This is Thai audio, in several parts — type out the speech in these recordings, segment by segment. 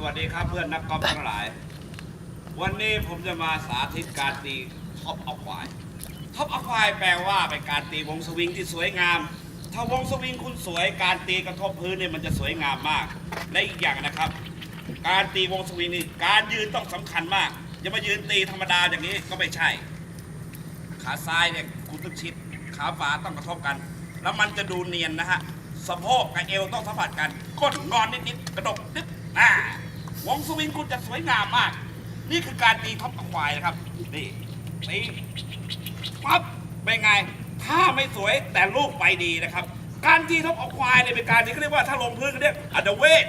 สวัสดีครับเพื่อนนักกอล์ฟทั้งหลาย วันนี้ผมจะมาสาธิตการตีท็อปอัพไฟท็อปอัพไฟแปลว่าเป็นการตีวงสวิงที่สวยงาม ถ้าวงสวิงคุณสวย การตีกระทบพื้นเนี่ยมันจะสวยงามมาก และอีกอย่างนะครับ การตีวงสวิงนี่การยืนต้องสำคัญมากอย่ามายืนตีธรรมดาอย่างนี้ก็ไม่ใช่ ขาซ้ายเนี่ยคุณต้องชิด ขาขวาต้องกระทบกัน แล้วมันจะดูเนียนนะฮะสะโพกกับเอวต้องสัมผัสกันก้นงอนนิดๆกระดกนิดอ่า วงสวิงคุณจะสวยงามมาก นี่คือการตีท็อปกับควายนะครับ นี่ตีปั๊บเป็นไง ถ้าไม่สวยแต่ลูกไปดีนะครับ การตีท็อปกับควายเนี่ยเป็นการที่เขาเรียกว่าถ้าลงพื้นเขาเรียกอัดเวท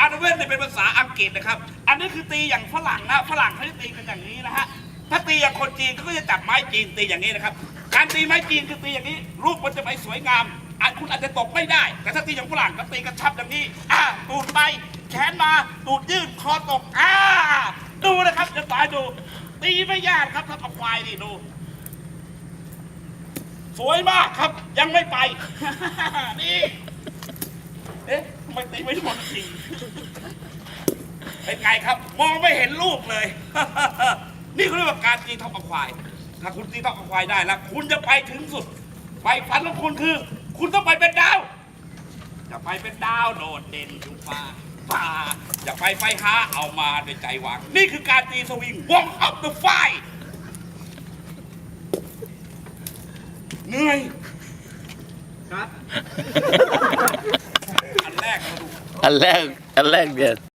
อันเวนเนี่ยเป็นภาษาอังกฤษนะครับ อันนี้คือตีอย่างฝรั่งนะ ฝรั่งเขาจะตีกันอย่างนี้นะฮะ ถ้าตีอย่างคนจีนเขาก็จะจับไม้จีนตีอย่างนี้นะครับ การตีไม้จีนคือตีอย่างนี้ รูปมันจะไปสวยงามอาจคุณอาจจะตกไม่ได้ แต่ถ้าตีอย่างฝรั่งก็ตีกระชับอย่างนี้ อ่าตูดไป แขนมาตูดยื่นคอตกอ่าดูนะครับจะตายดู ตีไม่ยากครับถ้าเอาควายนี่ดู สวยมากครับ ยังไม่ไป นี่เอ๊ะทำไมตีไม่หมดจริงเป็นไงครับ มองไม่เห็นลูกเลย นี่เขาเรียกว่าการตีท็อปเอาควาย ถ้าคุณตีท็อปเอาควายได้แล้วคุณจะไปถึงสุด ไปฝันของคุณคือ คุณต้องไปเป็นดาว จะไปเป็นดาวโดดเด่นอยู่ฟ้า ฟ้าจะไปไฟหาเอามาด้วยใจหวัง นี่คือการตีสวิงวงอัพเดอะไฟเหนื่อยครับ อันแรกมาดู อันแรก อันแรกเนี่ย